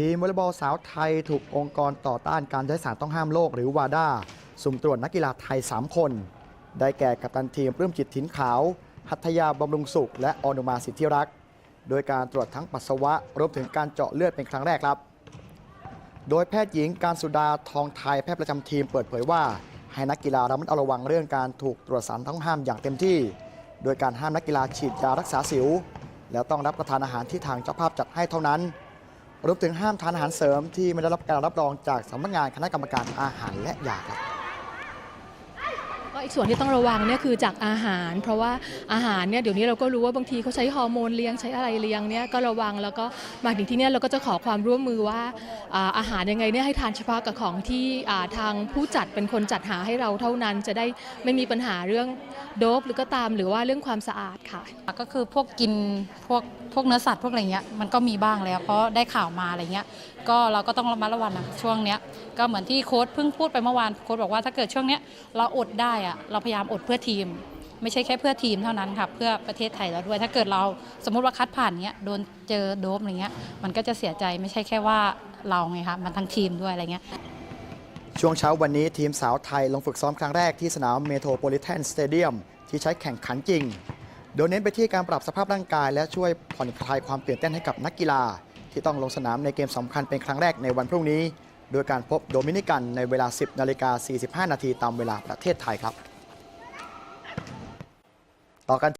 ทีมวอลเลย์บอลสาวไทยถูกองค์กรต่อต้านการใช้สารต้องห้ามโลกหรือวาดาสุ่มตรวจนักกีฬาไทย 3 คน ได้แก่กัปตันทีมปลื้มจิตถินขาว หัตยาบำรุงสุข และออนุมาสิทธิรักษ์โดยการตรวจทั้งปัสสาวะรวมถึงการเจาะเลือดเป็นครั้งแรกครับ โดยแพทย์หญิงการสุดาทองไทยแพทย์ประจำทีมเปิดเผยว่า ให้นักกีฬาระมัดระวังเรื่องการถูกตรวจสารต้องห้ามอย่างเต็มที่ โดยการห้ามนักกีฬาฉีดยารักษาสิว แล้วต้องรับประทานอาหารที่ทางเจ้าภาพจัดให้เท่านั้น รวมถึงห้ามทานอาหารเสริมที่ไม่ได้รับการรับรองจากสำนักงานคณะกรรมการอาหารและยาครับ ก็อีกส่วนที่ต้องระวังเนี่ยคือจากอาหาร เพราะว่าอาหารเนี่ยเดี๋ยวนี้เราก็รู้ว่าบางทีเขาใช้ฮอร์โมนเลี้ยงใช้อะไรเลี้ยงเนี่ยก็ระวังแล้วก็มาถึงที่เนี่ยเราก็จะขอความร่วมมือว่าอาอาหารยังไงเนี่ยให้ทานเฉพาะกับของที่อ่าทางผู้จัดเป็นคนจัดหาให้เราเท่านั้น จะได้ไม่มีปัญหาเรื่อง โดบหรือก็ตามหรือว่าเรื่องความสะอาดค่ะ ก็คือพวกกินพวกพวกเนื้อสัตว์พวกอะไรเงี้ยมันก็มีบ้างแล้วเพราะได้ข่าวมาอะไรเงี้ยก็เราก็ต้องระมัดระวังนะช่วงเนี้ยก็เหมือนที่โค้ชเพิ่งพูดไปเมื่อวานโค้ชบอกว่าถ้าเกิดช่วงเนี้ยเราอดได้อะเราพยายามอดเพื่อทีม ไม่ใช่แค่เพื่อทีมเท่านั้นค่ะเพื่อประเทศไทยเราด้วย ถ้าเกิดเราสมมุติว่าคัดผ่านเงี้ยโดนเจอโดบอะไรเงี้ยมันก็จะเสียใจไม่ใช่แค่ว่าเราไงคะมันทั้งทีมด้วยอะไรเงี้ย ช่วงเช้าวันนี้ทีมสาวไทยลงฝึกซ้อมครั้งแรกที่สนามเมโทรโพลิแทนสเตเดียมที่ใช้แข่งขันจริง โดยเน้นไปที่การปรับสภาพร่างกาย และช่วยผ่อนคลายความตื่นเต้นให้กับนักกีฬา ที่ต้องลงสนามในเกมสำคัญเป็นครั้งแรกในวันพรุ่งนี้ โดยการพบโดมินิกันในเวลา 10นาฬิกา45 นาทีตามเวลาประเทศไทยครับ ต่อกัน